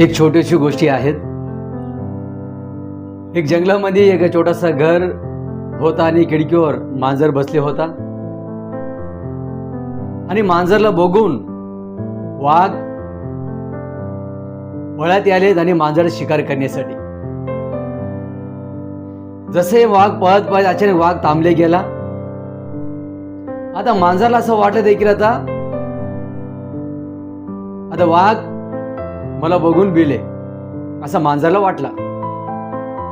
एक छोटीशी गोष्टी आहेत. एक जंगलामध्ये एक छोटासा घर होता आणि खिडकीवर मांजर बसले होता. आणि मांजरला बघून वाघ पळत आलेत आणि मांजर शिकार करण्यासाठी. जसे वाघ पळत पळत अचानक वाघ थांबले गेला. आता मांजरला असं वाटलं देखील आता. आता वाघ मला बघून बिले. असं मांजरला वाटला.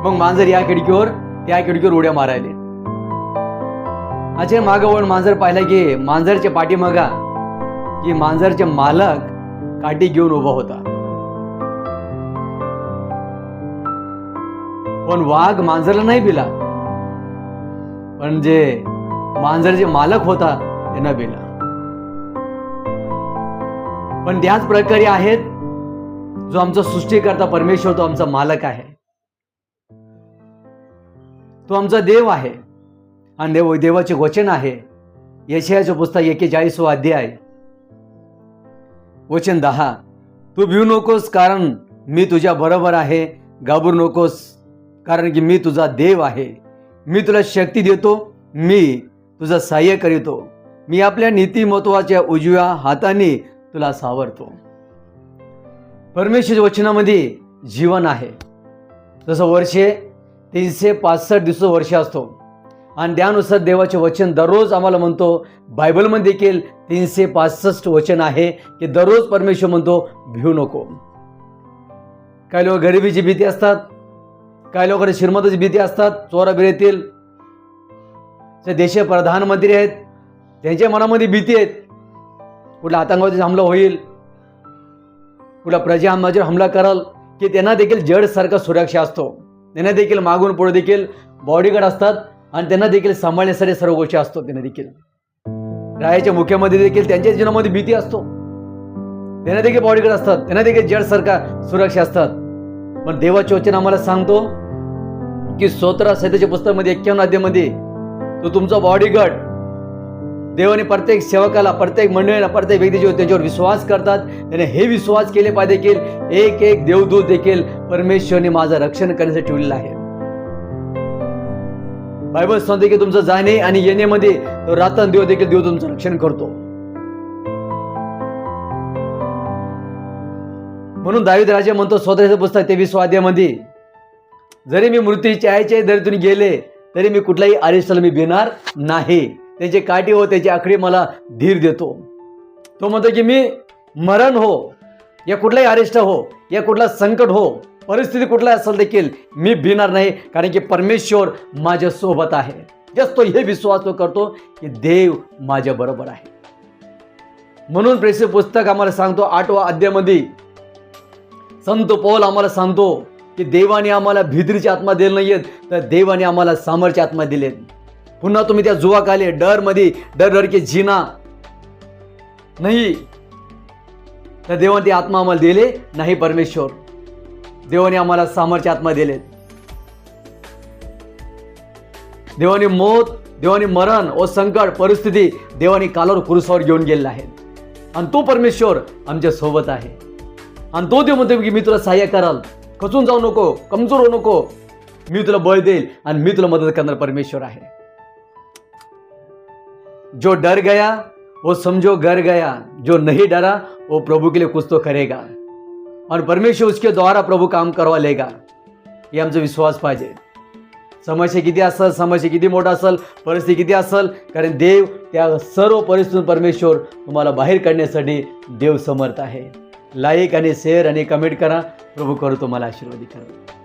मग मांजर या खिडकीवर त्या खिडकीवर उड्या मारायले. अचे मागं वळून मांजर पाहिला की मांजरच्या पाठीमागा की मांजरचे मालक काठी घेऊन उभा होता. पण वाघ मांजरला नाही बिला. पण जे मांजर जे मालक होता त्यांना बिला. पण त्याच प्रकारे आहेत जो आमचा सृष्टीकर्ता परमेश्वर तो आमचा मालक आहे. तो आमचा देव आहे. आणि देव देवाचे वचन आहे. यशयाचं पुस्तक एकेचाळीसवा अध्याय. वचन दहा. तू भिऊ नकोस कारण मी तुझ्या बरोबर आहे. घाबरू नकोस कारण की मी तुझा देव आहे. मी तुला शक्ती देतो. मी तुझा सहाय्य करीतो. मी आपल्या नीतिमत्वाच्या उजव्या हाताने तुला सावरतो. परमेश्वर वचनामध्ये जीवन आहे. जसं वर्षे तीनशे पासष्ट दिवस वर्ष असतो. आणि त्यानुसार देवाचे वचन दररोज आम्हाला म्हणतो बायबलमध्ये देखील तीनशे पासष्ट वचन आहे की दररोज परमेश्वर म्हणतो भिऊ नको. काही लोक गरिबीची भीती असतात. काही लोकांना श्रीमंताची भीती असतात. चोराबिरेतील जे देशीय प्रधानमंत्री आहेत. त्यांच्या मनामध्ये भीती आहेत. कुठला आतंकवादी हमला होईल. कुठला प्रजा हमला कराल की त्यांना देखील जडसारखा सुरक्षा असतो. त्यांना देखील मागून पुढे देखील बॉडीगार्ड असतात आणि त्यांना देखील सांभाळण्यासाठी सर्व गोष्टी असतो त्यांना देखील. रायाच्या मुख्यामध्ये देखील त्यांच्या जीवनामध्ये भीती असतो. त्यांना देखील बॉडीगार्ड असतात. त्यांना देखील जडसारखा सुरक्षा असतात. पण देवाचे वचन आम्हाला सांगतो की सोत्रा सहिताच्या पुस्तकामध्ये एक्क्यावन्न अध्यामध्ये तो तुमचा बॉडीगार्ड देवाने प्रत्येक सेवकाला प्रत्येक मंडळीला प्रत्येक व्यक्ती जे त्यांच्यावर विश्वास करतात. त्याने हे विश्वास केले पाहिजे देखील एक एक देवदूत देखील परमेश्वरने माझं रक्षण करण्यासाठी ठेवलेलं आहे. बायबल सांगते की तुमचं जाणे आणि येण्यामध्ये तो देव देखील देव तुमचं रक्षण करतो. म्हणून दावीद राजा म्हणतो स्वतःचं पुस्तक तेवीस अध्यामध्ये जरी मी मृत्यूच्या आयचे जरी तुम्ही गेले तरी मी कुठलाही अरिष्टाला मी भिणार नाही. त्याचे काठी हो त्याची आखडी मला धीर देतो. तो म्हणतो की मी मरण हो या कुठलाही अरिष्ट हो या कुठला संकट हो परिस्थिती कुठला असेल देखील मी भिणार नाही कारण की परमेश्वर माझ्यासोबत आहे. जस तो हे विश्वास तो करतो की देव माझ्या बरोबर आहे. म्हणून प्रेस पुस्तक आम्हाला सांगतो आठवा अध्यामध्ये संत पौल आम्हाला सांगतो की देवाने आम्हाला भित्रीची आत्मा दिली आहेत तर देवाने आम्हाला सामर्थ्य आत्मा दिलेत पुन्हा तुम्ही त्या जुवाक आले डरमध्ये डर डर के जिना. नाही. तर देवाने ती आत्मा आम्हाला दिले नाही परमेश्वर. देवाने आम्हाला सामर्थ्य आत्मा दिलेत देवाने मोत देवाने मरण व संकट परिस्थिती देवाने कालावर कुरुसावर घेऊन गेलेला आहे. आणि तो परमेश्वर आमच्यासोबत आहे. आणि तो देव म्हणतो की मी तुला सहाय्य कराल. खचून जाऊ नको कमजोर होऊ नको. मी तुला बळ देईल आणि मी तुला मदत करणार परमेश्वर आहे. जो डर गया वो समझो घर गया जो नहीं डरा वो प्रभु के लिए कुछ तो करेगा। और परमेश्वर उसके द्वारा प्रभु काम करवा लेगा। हे आमचा विश्वास पाहिजे समस्या किती असेल समस्या किती मोठा असेल परिस्थिती किती असेल कारण देव त्या सर्व परिस्थितीतून परमेश्वर तुम्हाला बाहेर काढण्यासाठी देव समर्थ आहे। लाईक आणि शेअर आणि कमेंट करा। प्रभू करू तुम्हाला आशीर्वादी करा।